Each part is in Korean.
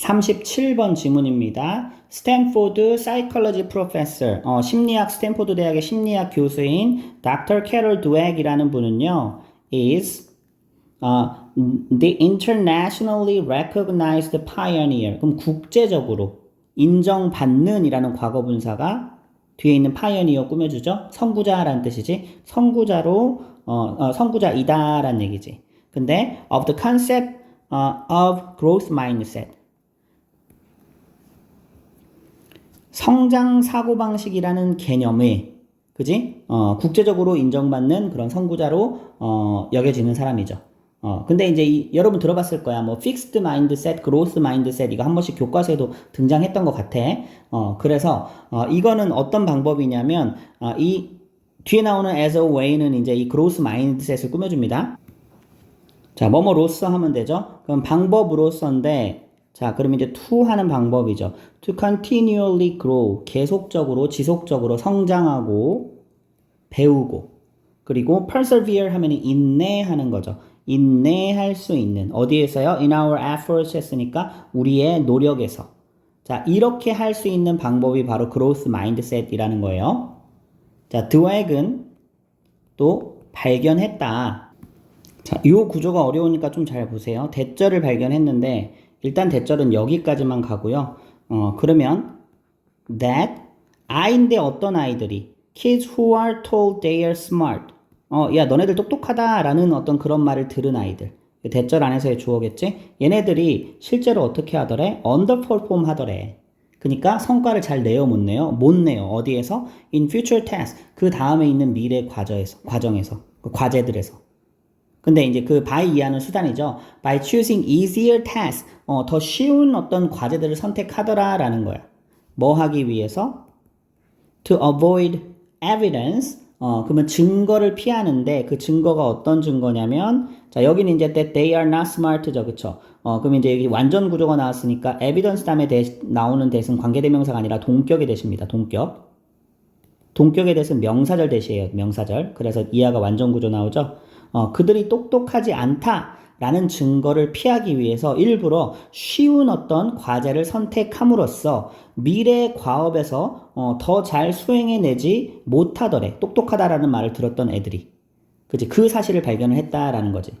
37번 지문입니다. 스탠포드 사이컬러지 프로페서 어, 심리학 스탠포드 대학의 심리학 교수인 Dr. 캐롤 드웩이라는 분은요. is 어, the internationally recognized pioneer. 그럼 국제적으로 인정받는 이라는 과거 분사가 뒤에 있는 pioneer 꾸며주죠. 선구자라는 뜻이지. 선구자로 어, 어, 선구자이다라는 얘기지. 근데 of the concept 어, of growth mindset. 성장 사고방식이라는 개념의 그지? 어, 국제적으로 인정받는 그런 선구자로 어, 여겨지는 사람이죠. 어, 근데 이제 이, 여러분 들어봤을 거야. 뭐 fixed mindset, growth mindset 이거 한 번씩 교과서에도 등장했던 것 같아. 어, 그래서 어, 이거는 어떤 방법이냐면 어, 이 뒤에 나오는 as a way는 이제 이 growth mindset을 꾸며줍니다. 자, 뭐뭐로서 하면 되죠. 그럼 방법으로서인데 자, 그럼 이제 to 하는 방법이죠. to continually grow. 계속적으로, 지속적으로 성장하고, 배우고. 그리고 persevere 하면 인내하는 거죠. 인내할 수 있는. 어디에서요? in our efforts 했으니까 우리의 노력에서. 자, 이렇게 할 수 있는 방법이 바로 growth mindset이라는 거예요. 자, 드웩은 또 발견했다. 자, 이 구조가 어려우니까 좀 잘 보세요. 대절을 발견했는데, 일단 대절은 여기까지만 가고요. 어, 그러면 that 아이인데 어떤 아이들이 kids who are told they are smart. 어, 야, 너네들 똑똑하다라는 어떤 그런 말을 들은 아이들. 대절 안에서의 주어겠지? 얘네들이 실제로 어떻게 하더래? underperform 하더래. 그러니까 성과를 잘 내요, 못 내요? 못 내요. 어디에서? in future test. 그 다음에 있는 미래 과정에서, 과정에서, 그 과제들에서. 근데 이제 그 by 이하는 수단이죠. by choosing easier tasks. 어, 더 쉬운 어떤 과제들을 선택하더라라는 거야. 뭐 하기 위해서? to avoid evidence. 어, 그러면 증거를 피하는데 그 증거가 어떤 증거냐면 자, 여기는 이제 that they are not smart죠. 그쵸? 어, 그럼 이제 여기 완전 구조가 나왔으니까 evidence 다음에 대, 나오는 대신 관계대명사가 아니라 동격의 대시입니다. 동격. 동격의 대신 명사절 대시예요. 명사절. 그래서 이하가 완전 구조 나오죠. 어, 그들이 똑똑하지 않다라는 증거를 피하기 위해서 일부러 쉬운 어떤 과제를 선택함으로써 미래 과업에서 어, 더 잘 수행해내지 못하더래. 똑똑하다라는 말을 들었던 애들이. 그지? 그 사실을 발견을 했다라는 거지.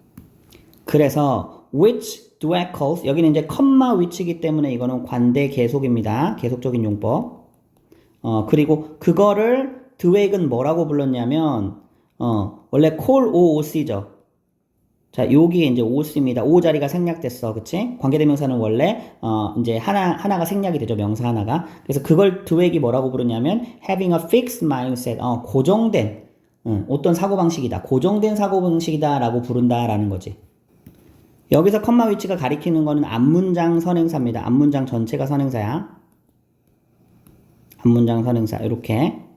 그래서 which dwell calls 여기는 이제 컴마 which이기 때문에 이거는 관대 계속입니다. 계속적인 용법. 어, 그리고 그거를 드웨익은 뭐라고 불렀냐면 어, 원래 call OOC죠. 자, 여기에 이제 OC입니다. O 자리가 생략됐어. 그치? 관계대명사는 원래, 어, 이제 하나, 하나가 생략이 되죠. 명사 하나가. 그래서 그걸 드웨익이 뭐라고 부르냐면, having a fixed mindset. 어, 고정된, 응, 어떤 사고방식이다. 고정된 사고방식이다. 라고 부른다라는 거지. 여기서 컴마 위치가 가리키는 거는 앞문장 선행사입니다. 앞문장 전체가 선행사야. 앞문장 선행사. 이렇게.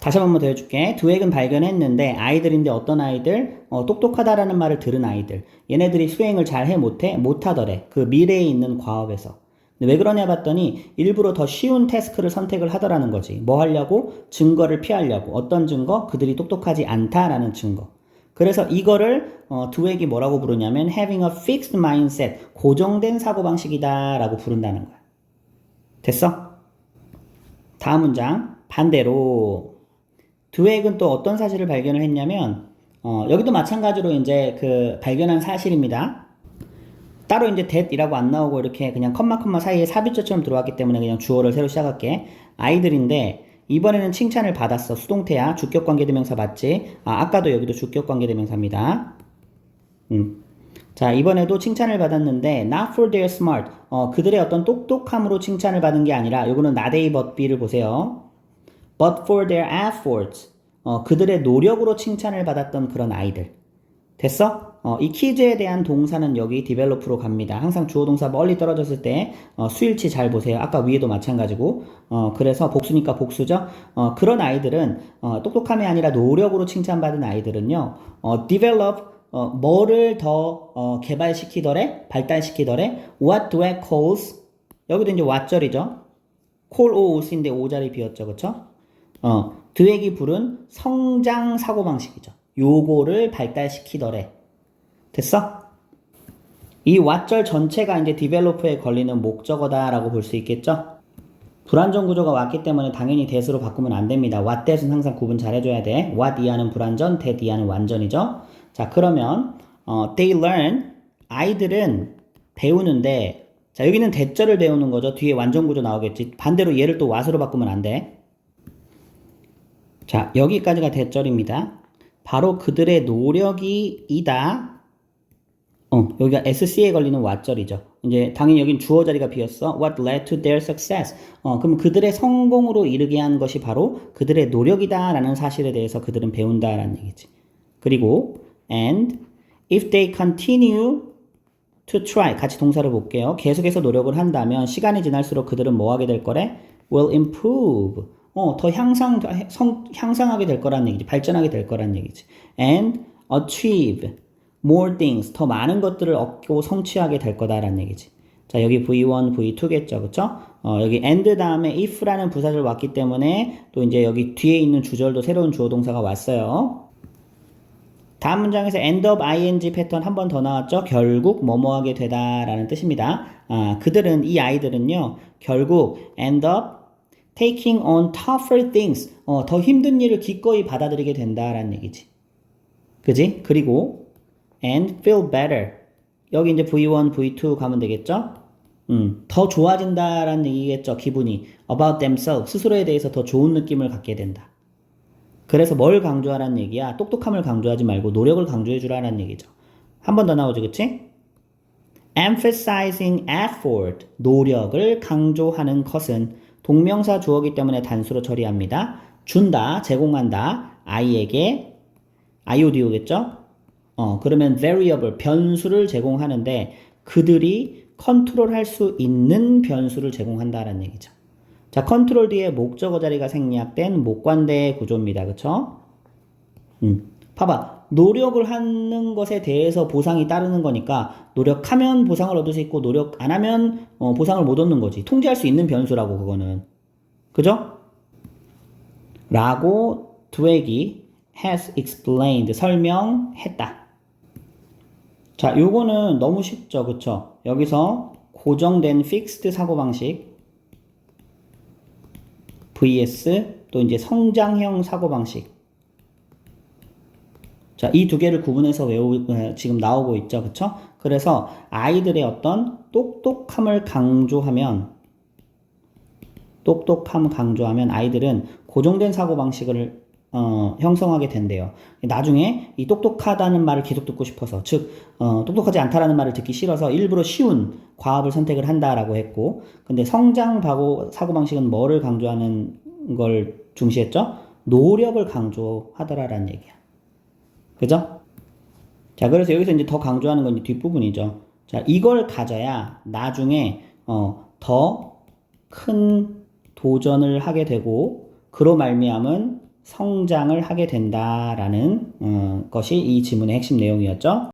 다시 한번 더 해줄게. 두획은 발견했는데 아이들인데 어떤 아이들? 어, 똑똑하다라는 말을 들은 아이들. 얘네들이 수행을 잘 해 못해? 못하더래. 그 미래에 있는 과업에서. 왜 그러냐 봤더니 일부러 더 쉬운 태스크를 선택을 하더라는 거지. 뭐 하려고? 증거를 피하려고. 어떤 증거? 그들이 똑똑하지 않다라는 증거. 그래서 이거를 어, 두획이 뭐라고 부르냐면 having a fixed mindset, 고정된 사고방식이다라고 부른다는 거야. 됐어? 다음 문장 반대로 드웨익은 또 어떤 사실을 발견을 했냐면 어, 여기도 마찬가지로 이제 그 발견한 사실입니다. 따로 이제 that이라고 안 나오고 이렇게 그냥 컴마 컴마 사이에 삽입조처럼 들어왔기 때문에 그냥 주어를 새로 시작할게. 아이들인데 이번에는 칭찬을 받았어. 수동태야. 주격 관계대명사 맞지? 아, 아까도 여기도 주격 관계대명사입니다. 음. 자, 이번에도 칭찬을 받았는데 not for their smart. 어, 그들의 어떤 똑똑함으로 칭찬을 받은 게 아니라 요거는 but b를 보세요. But for their efforts. 어, 그들의 노력으로 칭찬을 받았던 그런 아이들. 됐어? 어, 이 키즈에 대한 동사는 여기 develop로 갑니다. 항상 주어 동사 멀리 떨어졌을 때 어, 수일치 잘 보세요. 아까 위에도 마찬가지고. 어, 그래서 복수니까 복수죠. 어, 그런 아이들은 어, 똑똑함이 아니라 노력으로 칭찬받은 아이들은요. 어, develop 어, 뭐를 더 어, 개발시키더래? 발달시키더래? What do I calls? 여기도 이제 what절이죠. call o os인데 o 자리 비었죠. 그쵸? 어, 드획이 부른 성장 사고방식이죠. 요거를 발달시키더래. 됐어? 이 what절 전체가 이제 develop에 걸리는 목적어다라고 볼 수 있겠죠? 불완전 구조가 왔기 때문에 당연히 that으로 바꾸면 안 됩니다. what that은 항상 구분 잘 해줘야 돼. what 이하는 불완전, that 이하는 완전이죠. 자, 그러면 어, they learn 아이들은 배우는데 자, 여기는 that절을 배우는 거죠. 뒤에 완전 구조 나오겠지. 반대로 얘를 또 what으로 바꾸면 안 돼. 자, 여기까지가 that절입니다. 바로 그들의 노력이 이다. 어, 여기가 SC에 걸리는 what절이죠. 이제 당연히 여긴 주어 자리가 비었어. What led to their success? 어, 그럼 그들의 성공으로 이르게 한 것이 바로 그들의 노력이다라는 사실에 대해서 그들은 배운다라는 얘기지. 그리고 and if they continue to try 같이 동사를 볼게요. 계속해서 노력을 한다면 시간이 지날수록 그들은 뭐 하게 될 거래? will improve. 어, 더 향상 성, 향상하게 될 거란 얘기지. 발전하게 될 거란 얘기지. and achieve more things 더 많은 것들을 얻고 성취하게 될 거다라는 얘기지. 자, 여기 V1, V2겠죠. 그쵸? 어, 여기 and 다음에 if라는 부사절 왔기 때문에 또 이제 여기 뒤에 있는 주절도 새로운 주어 동사가 왔어요. 다음 문장에서 end of ing 패턴 한 번 더 나왔죠. 결국 뭐뭐 하게 되다라는 뜻입니다. 아, 그들은 이 아이들은요. 결국 end up taking on tougher things. 어, 더 힘든 일을 기꺼이 받아들이게 된다라는 얘기지. 그지? 그리고 and feel better. 여기 이제 V1, V2 가면 되겠죠? 음, 더 좋아진다라는 얘기겠죠, 기분이. about themselves. 스스로에 대해서 더 좋은 느낌을 갖게 된다. 그래서 뭘 강조하라는 얘기야? 똑똑함을 강조하지 말고 노력을 강조해 주라는 얘기죠. 한 번 더 나오죠, 그치? emphasizing effort. 노력을 강조하는 것은 동명사 주어기 때문에 단수로 처리합니다. 준다, 제공한다, 아이에게, 아이오디오겠죠? 어, 그러면 variable, 변수를 제공하는데 그들이 컨트롤 할 수 있는 변수를 제공한다라는 얘기죠. 자, 컨트롤 뒤에 목적어 자리가 생략된 목관대 구조입니다. 그쵸? 음, 봐봐. 노력을 하는 것에 대해서 보상이 따르는 거니까 노력하면 보상을 얻을 수 있고 노력 안 하면 어, 보상을 못 얻는 거지. 통제할 수 있는 변수라고 그거는. 그죠? 라고 드웨기 has explained 설명했다. 자, 요거는 너무 쉽죠. 그쵸? 여기서 고정된 fixed 사고방식 vs 또 이제 성장형 사고방식 자, 이 두 개를 구분해서 외우 에, 지금 나오고 있죠. 그쵸? 그래서 아이들의 어떤 똑똑함을 강조하면 똑똑함 강조하면 아이들은 고정된 사고 방식을 어, 형성하게 된대요. 나중에 이 똑똑하다는 말을 계속 듣고 싶어서, 즉, 어, 똑똑하지 않다라는 말을 듣기 싫어서 일부러 쉬운 과업을 선택을 한다라고 했고, 근데 성장 바고 사고방식은 뭐를 강조하는 걸 중시했죠? 노력을 강조하더라라는 얘기야. 그죠? 자, 그래서 여기서 이제 더 강조하는 건 이제 뒷부분이죠. 자, 이걸 가져야 나중에, 어, 더 큰 도전을 하게 되고, 그로 말미암은 성장을 하게 된다라는 어, 것이 이 지문의 핵심 내용이었죠.